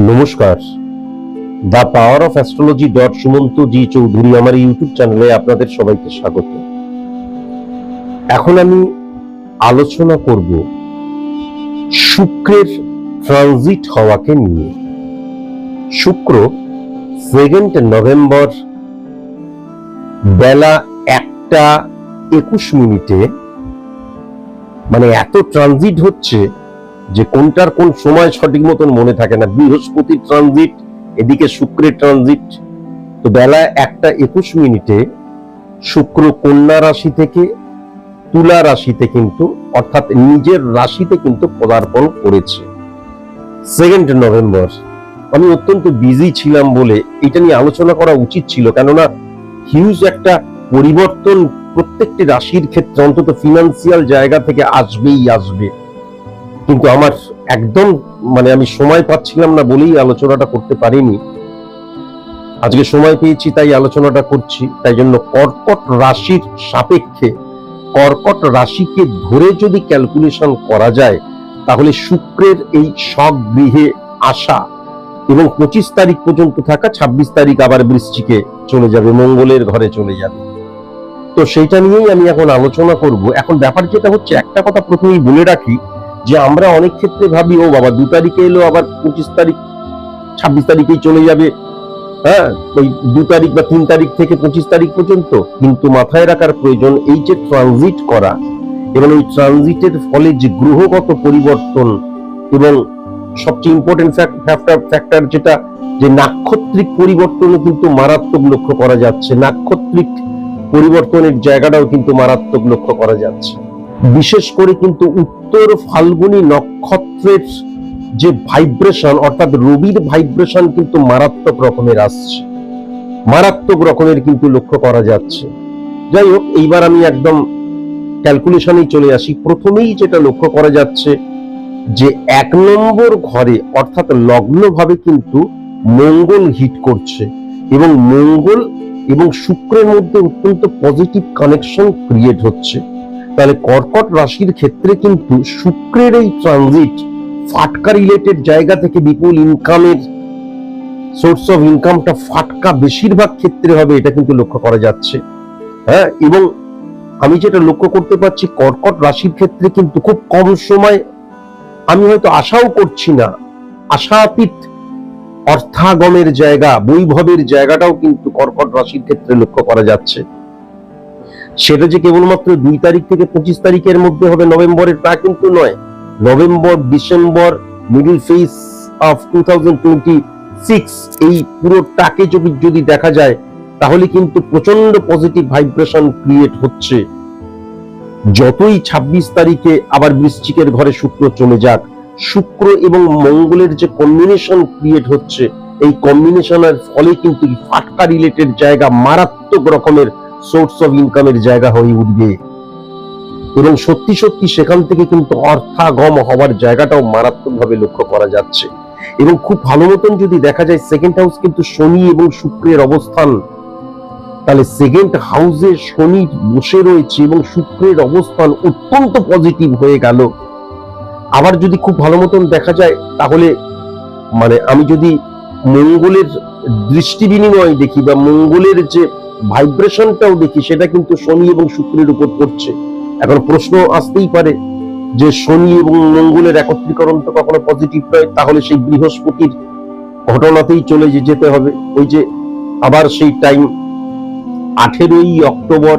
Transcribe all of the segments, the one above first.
নমস্কার। The power of astrology dot Sumanta G Chowdhury আমার YouTube চ্যানেলে আপনাদের সবাইকে স্বাগত। এখন আমি আলোচনা করব শুক্রের ট্রানজিট হওয়াকে নিয়ে। শুক্র সেকেন্ড নভেম্বর বেলা একটা একুশ মিনিটে মানে এত ট্রানজিট হচ্ছে যে কোনটার কোন সময় সঠিক মতন মনে থাকে না। বৃহস্পতির ট্রানজিট এদিকে শুক্রের ট্রানজিট তো বেলা একটা একুশ মিনিটে শুক্র কন্যা রাশি থেকে তুলা রাশিতে কিন্তু, অর্থাৎ নিজের রাশিতে কিন্তু পদার্পণ করেছে। সেকেন্ড নভেম্বর আমি অত্যন্ত বিজি ছিলাম বলে এটা নিয়ে আলোচনা করা উচিত ছিল, কেননা হিউজ একটা পরিবর্তন প্রত্যেকটি রাশির ক্ষেত্রে, অন্তত ফিনান্সিয়াল জায়গা থেকে আসবেই আসবে। কিন্তু আমার একদম মানে আমি সময় পাচ্ছিলাম না বলেই আলোচনাটা করতে পারিনি। আজকে সময় পেয়েছি, তাই আলোচনাটা করছি। তাই জন্য কর্কট রাশির সাপেক্ষে, কর্কট রাশিকে ধরে যদি ক্যালকুলেশন করা যায়, তাহলে শুক্রের এই সব গৃহে আসা এবং পঁচিশ তারিখ পর্যন্ত থাকা, ছাব্বিশ তারিখ আবার বৃষ্টিকে চলে যাবে, মঙ্গলের ঘরে চলে যাবে। তো সেইটা নিয়েই আমি এখন আলোচনা করব। এখন ব্যাপার যেটা হচ্ছে, একটা কথা প্রথমেই বলে রাখি যে আমরা অনেক ক্ষেত্রে ভাবি, ও বাবা, দু তারিখে এলো, আবার পঁচিশ তারিখ, ছাব্বিশ তারিখেই চলে যাবে। হ্যাঁ ওই দু তারিখ বা তিন তারিখ থেকে পঁচিশ তারিখ পর্যন্ত। কিন্তু মাথায় রাখার প্রয়োজন এই যে ট্রানজিট করা এবং এই ট্রানজিটের ফলে যে গ্রহগত পরিবর্তন এবং সবচেয়ে ইম্পর্টেন্ট ফ্যাক্টর ফ্যাক্টর যেটা, যে নাক্ষত্রিক পরিবর্তনও কিন্তু মারাত্মক লক্ষ্য করা যাচ্ছে। নাক্ষত্রিক পরিবর্তনের জায়গাটাও কিন্তু মারাত্মক লক্ষ্য করা যাচ্ছে। বিশেষ করে কিন্তু উত্তর ফাল্গুনী নক্ষত্রের যে ভাইব্রেশন অর্থাৎ রবির ভাইব্রেশন কিন্তু মারাত্মক রকমের আসছে। মারাত্মক রকমের কিন্তু লক্ষ্য করা যাচ্ছে। যাই হোক, এইবার আমি একদম ক্যালকুলেশনেই চলে আসি। প্রথমেই যেটা লক্ষ্য করা যাচ্ছে যে এক নম্বর ঘরে, অর্থাৎ লগ্নভাবে কিন্তু মঙ্গল হিট করছে এবং মঙ্গল এবং শুক্রের মধ্যে অত্যন্ত পজিটিভ কানেকশন ক্রিয়েট হচ্ছে। তাহলে কর্কট রাশির ক্ষেত্রে কিন্তু শুক্রের এই ট্রানজিট ফাটকা রিলেটেড জায়গা থেকে বিপুল ইনকামের সোর্স অফ ইনকামটা ফাটকা বেশিরভাগ ক্ষেত্রে হবে, এটা কিন্তু লক্ষ্য করা যাচ্ছে। হ্যাঁ এবং আমি যেটা লক্ষ্য করতে পারছি, কর্কট রাশির ক্ষেত্রে কিন্তু খুব কম সময় আমি হয়তো আশাও করছি না। আশাতীত অর্থাগমের জায়গা, বৈভবের জায়গাটাও কিন্তু কর্কট রাশির ক্ষেত্রে লক্ষ্য করা যাচ্ছে। সেটা যে কেবলমাত্র দুই তারিখ থেকে পঁচিশ তারিখের মধ্যে হবে নভেম্বরের, তা কিন্তু নয়। November, December middle phase of to এই পুরোটাকে যদি যদি দেখা যায়, তাহলে কিন্তু প্রচণ্ড পজিটিভ ভাইব্রেশন ক্রিয়েট হচ্ছে। যতই ২৬ তারিখে আবার বৃশ্চিকের ঘরে শুক্র চলে যাক, শুক্র এবং মঙ্গলের যে কম্বিনেশন ক্রিয়েট হচ্ছে, এই কম্বিনেশনের ফলে কিন্তু ফাটকা রিলেটেড জায়গা মারাত্মক রকমের সোর্স অফ ইনকামের জায়গা হয়ে উঠবে। এবং সত্যি সত্যি সেখান থেকে কিন্তু অর্থাগম হওয়ার জায়গাটাও মারাত্মকভাবে লক্ষ্য করা যাচ্ছে। এবং খুব ভালো মতন যদি দেখা যায় সেকেন্ড হাউস কিন্তু শনি এবং শুক্রের অবস্থান। তাহলে সেকেন্ড হাউসে শনি বসে রয়েছে এবং শুক্রের অবস্থান অত্যন্ত পজিটিভ হয়ে গেল। আবার যদি খুব ভালো মতন দেখা যায়, তাহলে মানে আমি যদি মঙ্গলের দৃষ্টি বিনিময় দেখি বা মঙ্গলের যে ভাইব্রেশনটাও দেখি, সেটা কিন্তু শনি এবং শুক্রের উপর পড়ছে। এখন প্রশ্ন আসতেই পারে যে শনি এবং মঙ্গলের একত্রীকরণ তো কখনো পজিটিভ নয় তাহলে সেই বৃহস্পতির ঘটনাতেই চলে যেতে হবে। ওই যে আবার সেই টাইম আঠেরোই অক্টোবর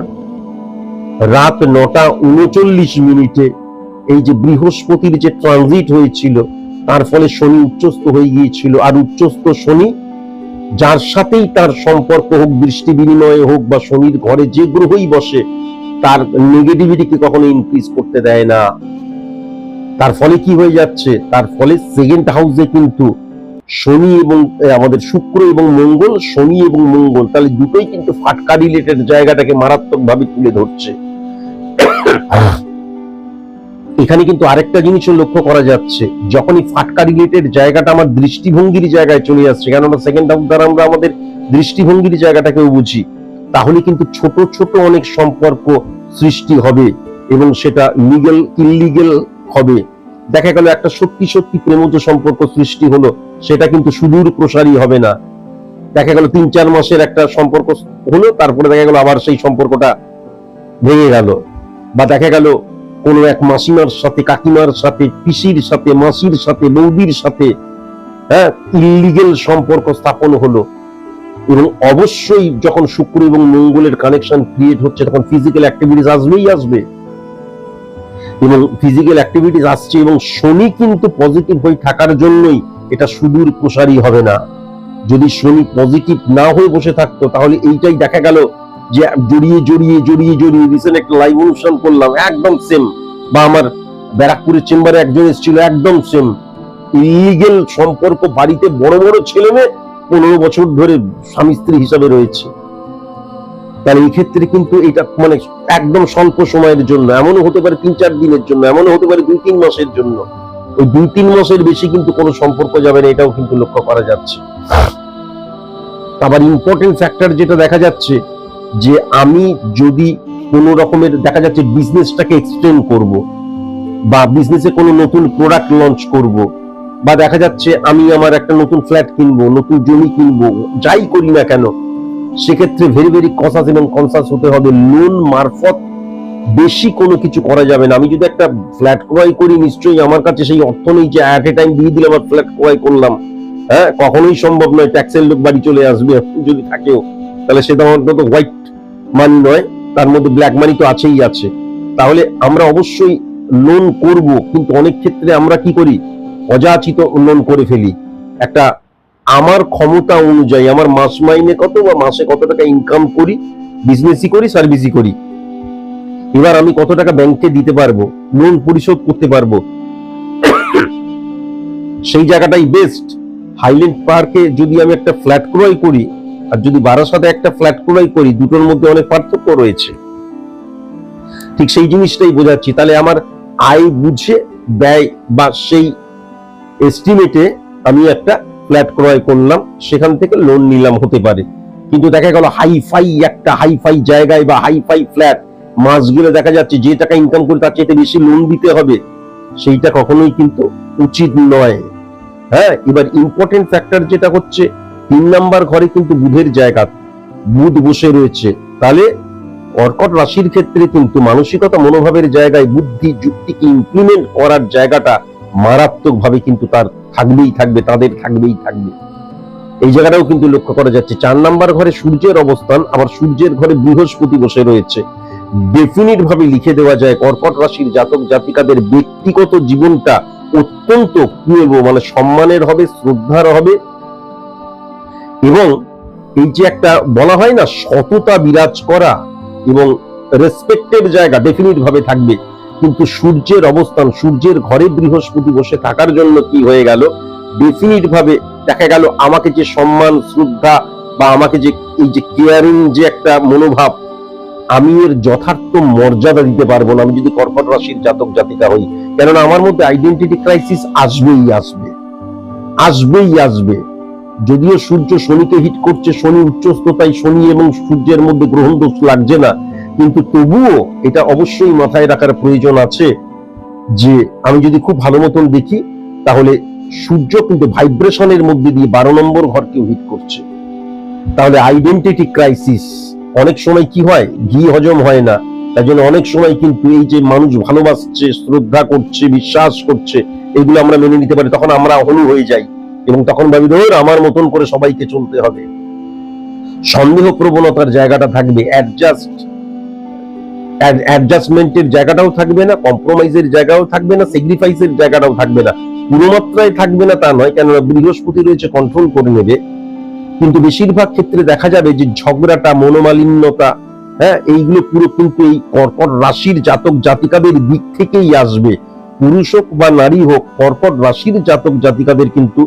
রাত নটা উনচল্লিশ মিনিটে এই যে বৃহস্পতির যে ট্রানজিট হয়েছিল, তার ফলে শনি উচ্চস্থ হয়ে গিয়েছিল। আর উচ্চস্থ শনি যার সাথেই তার সম্পর্ক হোক, দৃষ্টি বিনিময়ে হোক বা শনির ঘরে যে গ্রহই বসে, তার নেগেটিভিটিকে কখনো ইনক্রিজ করতে দেয় না। তার ফলে কি হয়ে যাচ্ছে? তার ফলে সেকেন্ড হাউসে কিন্তু শনি এবং আমাদের শুক্র এবং মঙ্গল, শনি এবং মঙ্গল, তাহলে দুটোই কিন্তু ফাটকা রিলেটেড জায়গাটাকে মারাত্মকভাবে তুলে ধরছে। এখানে কিন্তু আরেকটা জিনিসও লক্ষ্য করা যাচ্ছে। যখনই ফাটকা রিলেটেড জায়গাটা আমার দৃষ্টিভঙ্গির জায়গায় চলে আসছে, কেননা সেকেন্ড হাউস দ্বারা আমরা আমাদের দৃষ্টিভঙ্গির জায়গাটাকেও বুঝি, তাহলে কিন্তু ছোট ছোট অনেক সম্পর্ক সৃষ্টি হবে এবং সেটা লিগেল ইলিগেল হবে। দেখা গেল একটা সত্যি সত্যি প্রেমজ সম্পর্ক সৃষ্টি হলো, সেটা কিন্তু সুদূর প্রসারী হবে না। দেখা গেল তিন, চার মাসের একটা সম্পর্ক হলো, তারপরে দেখা গেল আবার সেই সম্পর্কটা ভেঙে গেল। বা দেখা গেল কোনো এক মাসিমার সাথে, কাকিমার সাথে, পিসির সাথে, মাসির সাথে, বৌদির সাথে হ্যাঁ ইলিগেল সম্পর্ক স্থাপন হলো। এবং অবশ্যই যখন শুক্র এবং মঙ্গলের কানেকশন ক্রিয়েট হচ্ছে, তখন ফিজিক্যাল অ্যাক্টিভিটিস আসবেই আসবে। এবং ফিজিক্যাল অ্যাক্টিভিটিস আসছে এবং শনি কিন্তু পজিটিভ হয়ে থাকার জন্যই এটা সুদূর প্রসারী হবে না। যদি শনি পজিটিভ না হয়ে বসে থাকতো, তাহলে এইটাই দেখা গেল জড়িয়ে জড়িয়ে জড়িয়ে জড়িয়ে রিসেন্ট একটা লাইভ অনুষ্ঠান করলাম, একদম সেম বা আমার ব্যারাকপুরের চেম্বারে একজন এসেছিল, একদম সেম ইলিগেল সম্পর্ক বাড়িতে বড় বড় ছেলে মেয়ে পনেরো বছর ধরে স্বামী, স্ত্রী হিসাবে রয়েছে। তাহলে এই ক্ষেত্রে কিন্তু এটা মানে একদম স্বল্প সময়ের জন্য, এমনও হতে পারে তিন, চার দিনের জন্য, এমনও হতে পারে দুই, তিন মাসের জন্য। ওই দুই, তিন মাসের বেশি কিন্তু কোনো সম্পর্ক যাবে না, এটাও কিন্তু লক্ষ্য করা যাচ্ছে। আবার ইম্পর্টেন্ট ফ্যাক্টর যেটা দেখা যাচ্ছে যে আমি যদি কোনো রকমের দেখা যাচ্ছে বিজনেসটাকে এক্সটেন্ড করব বা বিজনেসে কোনো নতুন প্রোডাক্ট লঞ্চ করব বা দেখা যাচ্ছে আমি আমার একটা নতুন ফ্ল্যাট কিনবো, নতুন জমি কিনবো, যাই করি না কেন, সেক্ষেত্রে ভেরি ভেরি কনসাস এবং কনসাস হতে হবে। লোন মারফত বেশি কোনো কিছু করা যাবে না। আমি যদি একটা ফ্ল্যাট ক্রয় করি, নিশ্চয়ই আমার কাছে সেই অর্থ নেই যে অ্যাট এ টাইম দিয়ে দিলে আমার ফ্ল্যাট ক্রয় করলাম। হ্যাঁ কখনোই সম্ভব নয় ট্যাক্সের লোক বাড়ি চলে আসবে, যদি থাকেও। তাহলে সেটা অন্তত হোয়াইট মানি নয়, তার মধ্যে ব্ল্যাক মানি তো আছেই আছে। তাহলে আমরা অবশ্যই লোন করব, কিন্তু অনেক ক্ষেত্রে আমরা কি করি? অযাচিত লোন করে ফেলি। একটা আমার ক্ষমতা অনুযায়ী, আমার মাস মাইনে কত বা মাসে কত টাকা ইনকাম করি বিজনেসই করি সার্ভিসই করি। এবার আমি কত টাকা ব্যাংকে দিতে পারব লোন পরিশোধ করতে পারব? সেই জায়গাটাই বেস্ট হাইল্যান্ড পার্কে যদি আমি একটা ফ্ল্যাট ক্রয় করি আর যদি বারাসাতে একটা ফ্ল্যাট ক্রয় করি, দুটোর মধ্যে অনেক পার্থক্য রয়েছে। ঠিক সেই জিনিসটাই বোঝাচ্ছি। তাহলে আমার আয় বুঝে, ব্যয় বা সেই এস্টিমেটে আমি একটা ফ্ল্যাট ক্রয় করলাম, সেখান থেকে লোন নিলাম হতে পারে। কিন্তু দেখা গেল হাই ফাই একটা হাই ফাই জায়গায় বা হাই ফাই ফ্ল্যাট মাস গেলে দেখা যাচ্ছে যে টাকা ইনকাম করে তার চাইতে বেশি লোন দিতে হবে, সেইটা কখনোই কিন্তু উচিত নয়। হ্যাঁ এবার ইম্পর্টেন্ট ফ্যাক্টর যেটা হচ্ছে তিন নাম্বার ঘরে কিন্তু বুধের জায়গা। বুধ বসে রয়েছে। তাহলে কর্কট রাশির ক্ষেত্রে কিন্তু মানসিকতা মনোভাবের জায়গায় বুদ্ধি যুক্তিকে ইমপ্লিমেন্ট করার জায়গাটা মারাত্মক ভাবে কিন্তু তার থাকবেই থাকবে, তাদের থাকবেই থাকবে। এই জায়গাটাও কিন্তু লক্ষ্য করা যাচ্ছে। চার নাম্বার ঘরে সূর্যের অবস্থান, আবার সূর্যের ঘরে বৃহস্পতি বসে রয়েছে। ডেফিনিট ভাবে লিখে দেওয়া যায়, কর্কট রাশির জাতক জাতিকাদের ব্যক্তিগত জীবনটা অত্যন্ত কি মানে সম্মানের হবে, শ্রদ্ধার হবে এবং এই যে একটা বলা হয় না সততা বিরাজ করা এবং রেসপেক্টের জায়গা ডেফিনিট ভাবে থাকবে, কিন্তু সূর্যের অবস্থান, সূর্যের ঘরে বৃহস্পতি বসে থাকার জন্য কি হয়ে গেল? ডেফিনিট ভাবে দেখা গেল আমাকে যে সম্মান, শ্রদ্ধা বা আমাকে যে, এই যে কেয়ারিং যে একটা মনোভাব, আমি এর যথার্থ মর্যাদা দিতে পারব না। আমি যদি কর্কট রাশির জাতক জাতিকা হই, কেননা আমার মধ্যে আইডেন্টিটি ক্রাইসিস আসবেই আসবে। আসবেই আসবে। যদিও সূর্য শনিকে হিট করছে, শনি উচ্চস্ততায় শনি এবং সূর্যের মধ্যে গ্রহণ দোষ লাগছে না। কিন্তু তবুও এটা অবশ্যই মাথায় রাখার প্রয়োজন আছে যে, আমি যদি খুব ভালো মতন দেখি, তাহলে সূর্য কিন্তু ভাইব্রেশনের মধ্যে দিয়ে বারো নম্বর ঘরকেও হিট করছে। তাহলে আইডেন্টিটি ক্রাইসিস অনেক সময় কি হয়? ঘি হজম হয় না। তাই জন্য অনেক সময় কিন্তু এই যে মানুষ ভালোবাসছে, শ্রদ্ধা করছে, বিশ্বাস করছে, এগুলো আমরা মেনে নিতে পারি, তখন আমরা হনু হয়ে যাই। এবং তখন ভাবি ধর, আমার মতন করে সবাইকে চলতে হবে। সন্দেহ প্রবণতার জায়গাটা থাকবে অ্যাডজাস্ট অ্যাডজাস্টমেন্টের জায়গাটাও থাকবে না কম্প্রোমাইজের জায়গাও থাকবে না স্যাক্রিফাইসের জায়গাটাও থাকবে না। পুরো মাত্রায় থাকবে না তা নয়, কেননা বৃহস্পতি রয়েছে কন্ট্রোল করে নেবে। কিন্তু বেশিরভাগ ক্ষেত্রে দেখা যাবে যে ঝগড়াটা, মনোমালিন্যতা হ্যাঁ এইগুলো পুরো কিন্তু এই কর্কট রাশির জাতক জাতিকাদের দিক থেকেই আসবে। পুরুষ হোক বা নারী হোক, কর্কট রাশির জাতক জাতিকাদের কিন্তু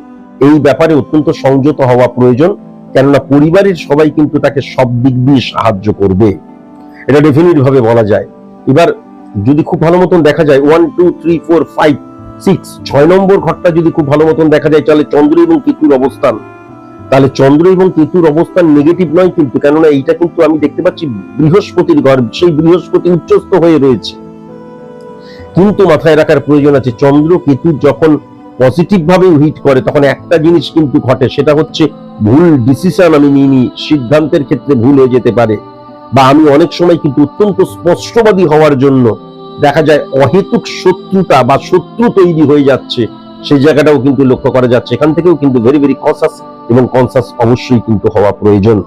এই ব্যাপারে অত্যন্ত সংযত হওয়া প্রয়োজন, কেননা পরিবারের সবাই কিন্তু তাকে সব দিক দিয়ে সাহায্য করবে। এটা ডেফিনিট ভাবে বলা যায়। এবার যদি খুব ভালো মতন দেখা যায় one two three four five six ছয় নম্বর ঘরটা যদি খুব ভালো মতন দেখা যায়, তাহলে চন্দ্র এবং কেতুর অবস্থান। তাহলে চন্দ্র এবং কেতুর অবস্থান নেগেটিভ নয় কিন্তু, কেননা এইটা কিন্তু আমি দেখতে পাচ্ছি বৃহস্পতির ঘর, সেই বৃহস্পতি উচ্চস্থ হয়ে রয়েছে। কিন্তু মাথায় রাখার প্রয়োজন আছে, চন্দ্র, কেতু যখন পজিটিভ ভাবে হিট করে, তখন একটা জিনিস কিন্তু ঘটে, সেটা হচ্ছে ভুল ডিসিশন আমি নিয়ে নিই সিদ্ধান্তের ক্ষেত্রে ভুল হয়ে যেতে পারে। বা আমি অনেক সময় কিন্তু অত্যন্ত স্পষ্টবাদী হওয়ার জন্য দেখা যায় অহেতুক শত্রুতা বা শত্রু তৈরি হয়ে যাচ্ছে, সেই জায়গাটাও কিন্তু লক্ষ্য করা যাচ্ছে। এখান থেকেও কিন্তু ভেরি ভেরি কনসাস এবং কনসাস অবশ্যই কিন্তু হওয়া প্রয়োজন।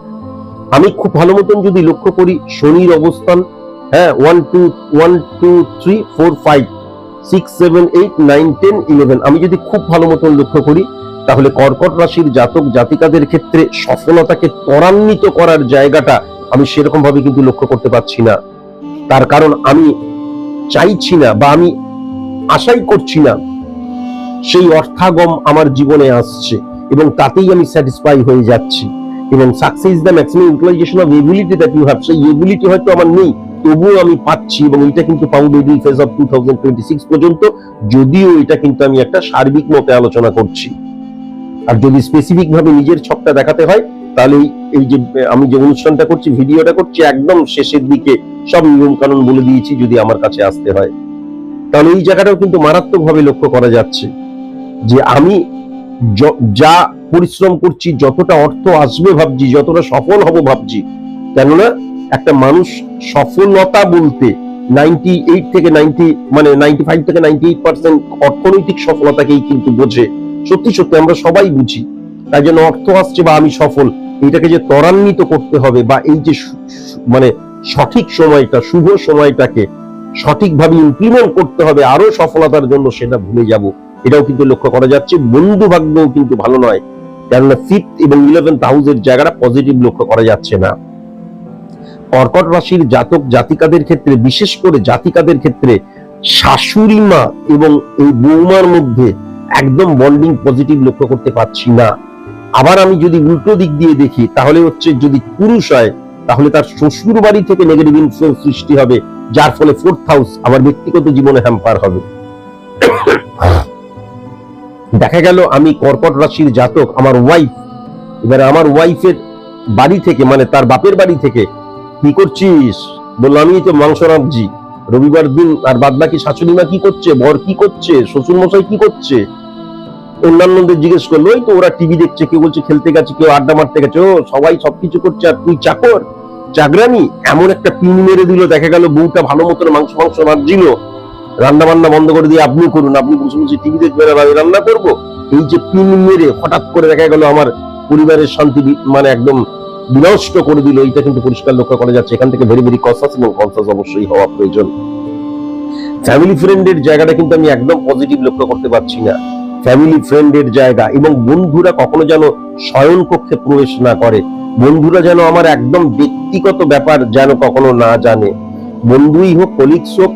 আমি খুব ভালো মতন যদি লক্ষ্য করি, শনির অবস্থান হ্যাঁ one two one two three four five six seven eight nine ten eleven আমি যদি খুব ভালো মতন লক্ষ্য করি, তাহলে কর্কট রাশির জাতক জাতিকাদের ক্ষেত্রে সফলতাকে ত্বরান্বিত করার জায়গাটা আমি সেরকম ভাবে কিন্তু লক্ষ্য করতে পারছি না। তার কারণ আমি চাইছি না বা আমি আশাই করছি না। সেই অর্থাগম আমার জীবনে আসছে এবং তাতেই আমি স্যাটিসফাই হয়ে যাচ্ছি। এবং success the maximum utilization of ability that you have সেই এবিলিটি হয়তো আমার নেই তবুও আমি পাচ্ছি এবং এটা কিন্তু পাবো ফেজ অফ টু পর্যন্ত যদিও এটা কিন্তু আমি একটা সার্বিক মতে আলোচনা করছি। আর যদি স্পেসিফিক ভাবে নিজের ছকটা দেখাতে হয়, তাহলে এই- যে, আমি যে অনুষ্ঠানটা করছি, ভিডিওটা করছি, একদম শেষের দিকে সব নিয়ম কানুন বলে দিয়েছি যদি আমার কাছে আসতে হয়। তাহলে এই জায়গাটাও কিন্তু মারাত্মক ভাবে লক্ষ্য করা যাচ্ছে যে আমি যা পরিশ্রম করছি, যতটা অর্থ আসবে ভাবছি, যতটা সফল হব ভাবছি, কেননা একটা মানুষ সফলতা বলতে নাইনটি এইট থেকে নাইনটি মানে নাইনটি ফাইভ থেকে নাইনটি এইট পার্সেন্ট অর্থনৈতিক সফলতাকেই কিন্তু বোঝে। সত্যি সত্যি আমরা সবাই বুঝি। তাই জন্য অর্থ আসছে বা আমি সফল, এটাকে যে ত্বরান্বিত করতে হবে বা এই যে মানে সঠিক সময়টা, শুভ সময়টাকে সঠিকভাবে ইমপ্লিমেন্ট করতে হবে আরও সফলতার জন্য, সেটা ভুলে যাব। এটাও কিন্তু লক্ষ্য করা যাচ্ছে। বন্ধু ভাগ্যও কিন্তু ভালো নয়। কেননা ফিফথ এবং ইলেভেন্থ হাউসের জায়গাটা পজিটিভ লক্ষ্য করা যাচ্ছে না। কর্কট রাশির জাতক জাতিকাদের ক্ষেত্রে, বিশেষ করে জাতিকাদের ক্ষেত্রে শাশুড়ি মা এবং এই বৌমার মধ্যে একদম বন্ডিং পজিটিভ লক্ষ্য করতে পারছি না। আবার আমি যদি উল্টো দিক দিয়ে দেখি, তাহলে হচ্ছে যদি পুরুষ হয়, তাহলে তার শ্বশুর বাড়ি থেকে নেগেটিভ ইনফ্লুয়েন্স সৃষ্টি হবে, যার ফলে ফোর্থ হাউস আমার ব্যক্তিগত জীবনে হ্যাম্পার হবে। দেখা গেল আমি কর্কট রাশির জাতক, আমার ওয়াইফ এবার আমার ওয়াইফের বাড়ি থেকে মানে তার বাপের বাড়ি থেকে কি করছিস? বলল, আমি তো মাংস রাঁধছি রবিবার দিন আর বাদ বাকি শাশুড়ি মা কি করছে? বর কি করছে? শ্বশুর মশাই কি করছে? অন্যান্যদের জিজ্ঞেস করল ওই তো ওরা টিভি দেখছে, কেউ বলছে খেলতে গেছে, কেউ আড্ডা মারতে গেছে। ও, সবাই সবকিছু করছে, আর তুই চাকর? চাকরানি এমন একটা পিন মেরে দিল, দেখা গেল বউটা ভালো মতন মাংস মাংস রাঁধছিল। রান্না বান্না বন্ধ করে দিয়ে, আপনি করুন, আপনি বসে বসে টিভি দেখবেন, আর আমি রান্না করব। এই যে পিন মেরে হঠাৎ করে দেখা গেল আমার পরিবারের শান্তি মানে একদম বিনষ্ট করে দিল, এইটা কিন্তু পরিষ্কার লক্ষ্য করা যাচ্ছে। এখান থেকে ভেরি ভেরি কনসাস এবং কনসাস অবশ্যই হওয়া প্রয়োজন। ফ্যামিলি ফ্রেন্ডের জায়গাটা কিন্তু আমি একদম পজিটিভ লক্ষ্য করতে পারছি না। ফ্যামিলি ফ্রেন্ডের জায়গা এবং বন্ধুরা কখনো যেন শয়ন কক্ষে প্রবেশ না করে। বন্ধুরা যেন আমার একদম ব্যক্তিগত ব্যাপার যেন কখনো না জানে। বন্ধুই হোক কলিগস হোক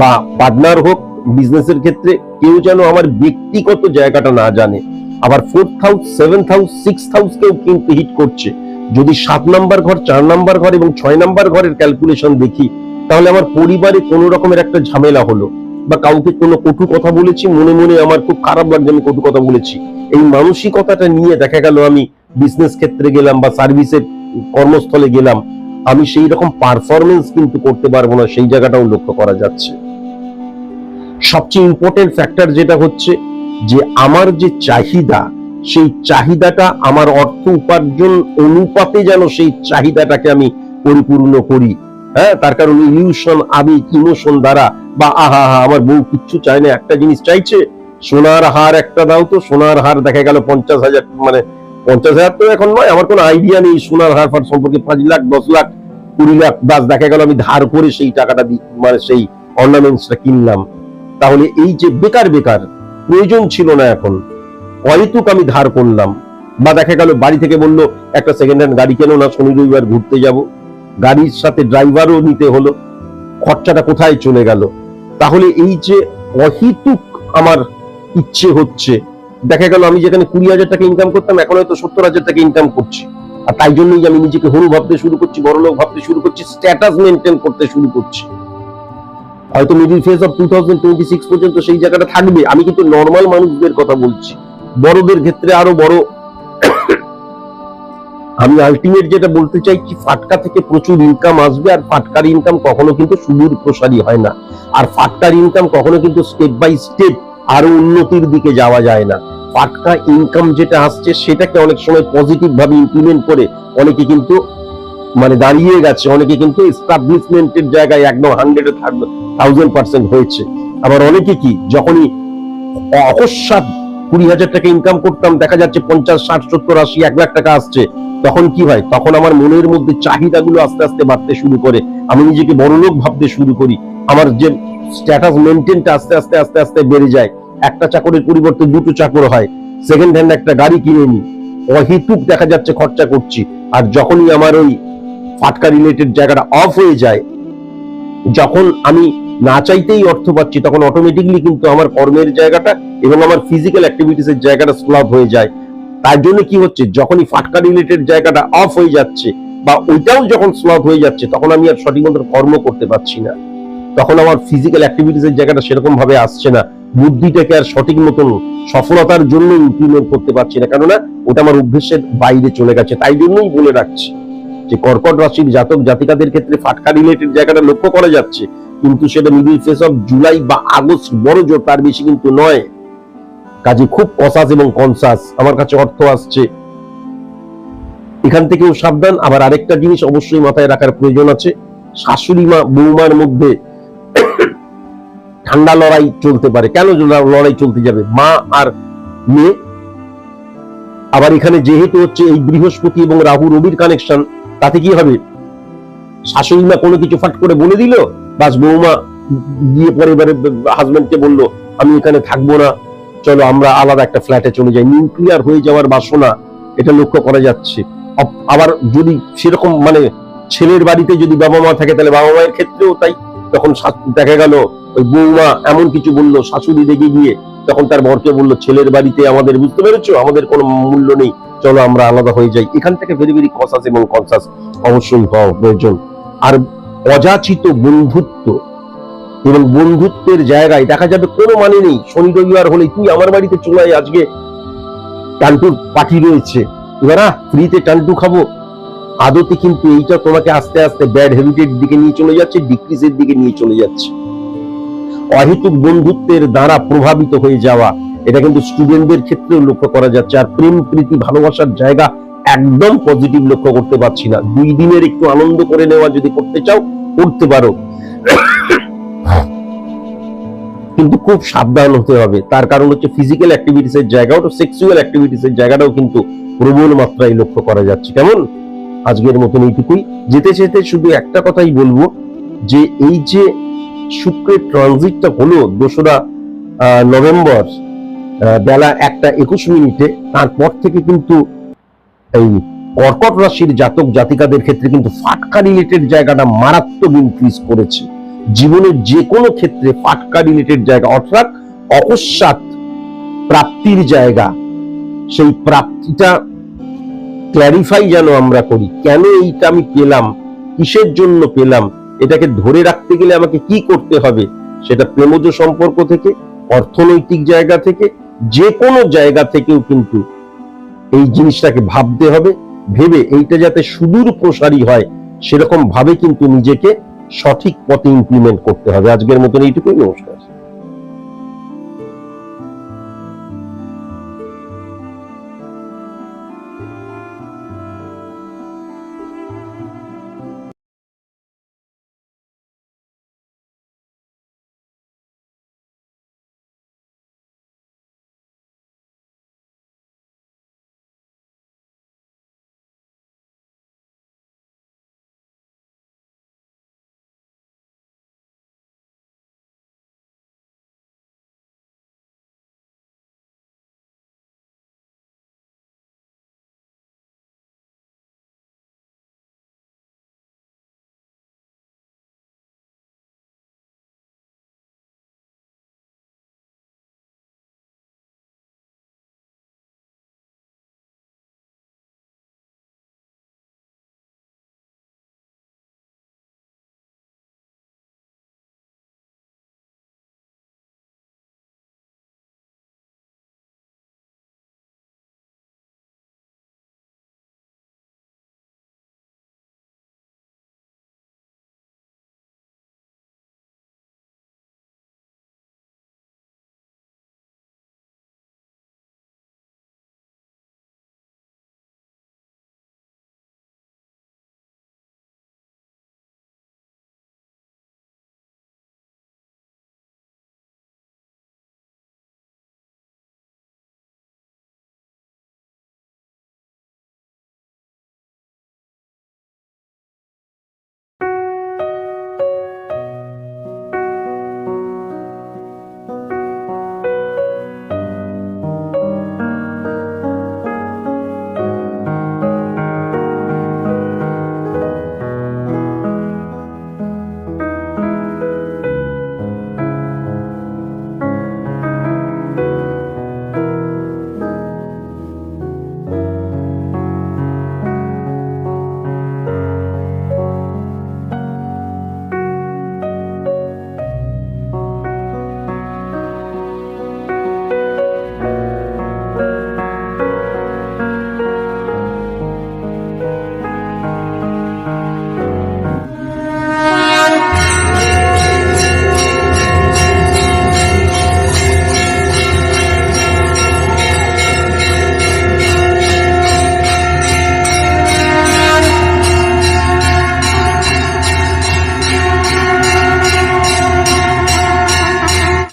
বা পার্টনার হোক বিজনেসের ক্ষেত্রে কেউ যেন আমার ব্যক্তিগত জায়গাটা না জানে। আবার fourth house seventh house six house কেউ কিন্তু হিট করছে। যদি সাত নাম্বার ঘর, চার নাম্বার ঘর এবং ছয় নাম্বার ঘরের ক্যালকুলেশন দেখি, তাহলে আমার পরিবারে কোনো রকমের একটা ঝামেলা হলো। বা কাউকে কোনো কটু কথা বলেছি, মনে মনে আমার খুব খারাপ লাগছে আমি কটু কথা বলেছি। এই মানসিকতাটা নিয়ে দেখা গেল আমি বিজনেস ক্ষেত্রে গেলাম বা সার্ভিসের কর্মস্থলে গেলাম, আমি সেই রকম পারফরমেন্স কিন্তু করতে পারব না, সেই জায়গাটাও লক্ষ্য করা যাচ্ছে। সবচেয়ে ইম্পর্টেন্ট ফ্যাক্টর যেটা হচ্ছে যে, আমার যে চাহিদা সেই চাহিদাটা আমার অর্থ উপার্জন অনুপাতে যেন সেই চাহিদাটাকে আমি পরিপূর্ণ করি। হ্যাঁ তার কারণ ইলিউশন আবেগ ইমোশন দ্বারা বা আহা হা আমার বউ কিচ্ছু চায় না, একটা জিনিস চাইছে, সোনার হার একটা দাও তো, সোনার হার দেখা গেল পঞ্চাশ হাজার মানে পঞ্চাশ হাজার তো এখন নয়, আমার কোনো আইডিয়া নেই সোনার হার ফার সম্পর্কে, পাঁচ লাখ, দশ লাখ, কুড়ি লাখ বাস দেখা গেল আমি ধার করে সেই টাকাটা দিই মানে সেই অর্নামেন্টসটা কিনলাম। তাহলে এই যে বেকার বেকার, প্রয়োজন ছিল না এখন। অহেতুক আমি ধার করলাম। বা দেখা গেল বাড়ি থেকে বলল, একটা সেকেন্ড হ্যান্ড গাড়ি কেন না? শনি রবিবার ঘুরতে যাব। গাড়ির সাথে ড্রাইভারও নিতে হলো। খরচাটা কোথায় চলে গেল? তাহলে এই যে অহিতুক আমার ইচ্ছে হচ্ছে, দেখা গেল আমি যেখানে কুড়ি হাজার টাকা ইনকাম করতাম, এখন হয়তো সত্তর হাজার টাকা ইনকাম করছি। আর তাই জন্যই আমি নিজেকে হরু ভাবতে শুরু করছি, বড়লোক ভাবতে শুরু করছি স্ট্যাটাস মেনটেন করতে শুরু করছি। হয়তো middle phase of two thousand twenty six পর্যন্ত সেই জায়গাটা থাকবে। আমি কিন্তু নর্মাল মানুষদের কথা বলছি। বড়দের ক্ষেত্রে আরও বড়। আমি আলটিমেট যেটা বলতে চাইছি ফাটকা থেকে প্রচুর ইনকাম আসবে আর ফাটকার ইনকাম কখনো কিন্তু সুদূর প্রসারী হয় না। আর ফাটকার ইনকাম কখনো কিন্তু স্টেপ বাই স্টেপ আরও উন্নতির দিকে যাওয়া যায় না। ফাটকা ইনকাম যেটা আসছে, সেটাকে অনেক সময় পজিটিভ ভাবে ইমপ্লিমেন্ট করে অনেকে কিন্তু মানে দাঁড়িয়ে গেছে, অনেকে কিন্তু এস্টাবলিশমেন্টের জায়গায় একদম হান্ড্রেড থাউজেন্ড পার্সেন্ট হয়েছে। আবার অনেকে কি, যখনই অকস্মাৎ কুড়ি হাজার টাকা ইনকাম করতাম, দেখা যাচ্ছে পঞ্চাশ, ষাট, সত্তর, আশি, এক লাখ টাকা আসছে। তখন কি হয়? তখন আমার মনের মধ্যে চাহিদাগুলো আস্তে আস্তে বাড়তে শুরু করে। আমি নিজেকে বড়লোক ভাবতে শুরু করি। আমার যে স্ট্যাটাস মেনটেনটা আস্তে আস্তে আস্তে আস্তে বেড়ে যায়। একটা চাকরের পরিবর্তে দুটো চাকর হয়। সেকেন্ড হ্যান্ড একটা গাড়ি কিনে নি। অহেতুক দেখা যাচ্ছে খরচা করছি। আর যখনই আমার ওই ফাটকা রিলেটেড জায়গাটা অফ হয়ে যায়, যখন আমি না চাইতেই অর্থ পাচ্ছি, তখন অটোমেটিকলি কিন্তু আমার কর্মের জায়গাটা এবং আমার ফিজিক্যাল অ্যাক্টিভিটিস এর জায়গাটা স্লভ হয়ে যায়। তার জন্য কি হচ্ছে, যখনই ফাটকা রিলেটেড জায়গাটা অফ হয়ে যাচ্ছে বা ওইটাও যখন স্লভ হয়ে যাচ্ছে, তখন আমি আর সঠিক মতো কর্ম করতে পারছি না। তখন আমার ফিজিক্যাল অ্যাক্টিভিটিস এর জায়গাটা সেরকম ভাবে আসছে না। বুদ্ধিটাকে আর সঠিক মতন সফলতার জন্য ইমপ্লিমেন্ট করতে পারছি না, কেননা ওটা আমার অভ্যেসের বাইরে চলে গেছে। তাই জন্যই বলে রাখছি যে কর্কট রাশির জাতক জাতিকাদের ক্ষেত্রে ফাটকা রিলেটেড জায়গাটা লক্ষ্য করা যাচ্ছে। কিন্তু সেটা মিডিল ফেস অফ জুলাই বা আগস্ট বড় জোর তার বেশি কিন্তু নয়। কাজে খুব কসাস এবং কনসাস, আমার কাছে অর্থ আসছে। এখান থেকেও সাবধান, আবার আরেকটা জিনিস অবশ্যই মাথায় রাখার প্রয়োজন আছে। শাশুড়ি মা, বৌমার মধ্যে ঠান্ডা লড়াই চলতে পারে। কেন লড়াই চলতে যাবে? মা আর মেয়ে। আবার এখানে যেহেতু হচ্ছে এই বৃহস্পতি এবং রাহু রবির কানেকশন তাতে কি হবে? শাশুড়ি মা কোনো কিছু ফাট করে বলে দিল? বাস বৌমা গিয়ে পরে এবারে হাজবেন্ডকে বলল, আমি এখানে থাকব না। চলো, আমরা আলাদা একটা ফ্ল্যাটে চলে যাই। নিউক্লিয়ার হয়ে যাওয়ার বাসনা এটা লক্ষ্য করা যাচ্ছে। আবার যদি সেরকম মানে ছেলের বাড়িতে যদি বাবা মা থাকে, তাহলে বাবা মায়ের ক্ষেত্রেও তাই। তখন দেখা গেল, ওই বৌমা এমন কিছু বলল, শাশুড়ি রেগে গিয়ে। তখন তার বরকে বলল, ছেলের বাড়িতে আমাদের, বুঝতে পেরেছ? আমাদের কোনো মূল্য নেই। চলো, আমরা আলাদা হয়ে যাই। এখান থেকে ভেরি ভেরি কনসাস এবং কনসাস অবশ্যই হওয়া প্রয়োজন। আর অযাচিত বন্ধুত্ব এবং বন্ধুত্বের জায়গায় দেখা যাবে কোনো মানে নেই। শনি রবিবার হলে তুই আমার বাড়িতে চলে আজকে টান্টুর পার্টি রয়েছে। এবার ফ্রিতে টান্টু খাব। আদতে কিন্তু এইটা তোমাকে আস্তে আস্তে ব্যাড হ্যাবিটের দিকে নিয়ে চলে যাচ্ছে ডিক্রিজের দিকে নিয়ে চলে যাচ্ছে। অহেতুক বন্ধুত্বের দ্বারা প্রভাবিত হয়ে যাওয়া, এটা কিন্তু স্টুডেন্টদের ক্ষেত্রেও লক্ষ্য করা যাচ্ছে। আর প্রেম, প্রীতি, ভালোবাসার জায়গা একদম পজিটিভ লক্ষ্য করতে পারছি না। দুই দিনের একটু আনন্দ করে নেওয়া যদি করতে চাও, করতে পারো। কিন্তু খুব সাবধান হতে হবে। তার কারণ হচ্ছে ফিজিক্যাল অ্যাক্টিভিটিস এর জায়গাও তো সেক্সুয়াল অ্যাক্টিভিটিস এর জায়গাটাও কিন্তু প্রবল মাত্রায় লক্ষ্য করা যাচ্ছে। কেমন? আজকের মতন এইটুকুই। যেতে যেতে শুধু একটা কথাই বলব যে, এই যে শুক্রের ট্রানজিটটা হলো দোসরা নভেম্বর বেলা একটা একুশ মিনিটে, তারপর থেকে কিন্তু এই কর্কট রাশির জাতক জাতিকাদের ক্ষেত্রে কিন্তু ফাটকা রিলেটেড জায়গাটা মারাত্মক ইনক্রিজ করেছে। জীবনের যে কোনো ক্ষেত্রে ফাটকা রিলেটেড জায়গা, অর্থাৎ অকস্মাৎ প্রাপ্তির জায়গা, সেই প্রাপ্তিটা ক্ল্যারিফাই যেন আমরা করি, কেন এইটা আমি পেলাম, কিসের জন্য পেলাম, এটাকে ধরে রাখতে গেলে আমাকে কি করতে হবে, সেটা প্রেমজ সম্পর্ক থেকে, অর্থনৈতিক জায়গা থেকে যে কোনো জায়গা থেকেও কিন্তু এই জিনিসটাকে ভাবতে হবে, ভেবে এইটা যাতে সুদূর প্রসারী হয়, সেরকম ভাবে কিন্তু নিজেকে সঠিক পথে ইমপ্লিমেন্ট করতে হবে। আজকের মতন এইটুকুই, নমস্কার।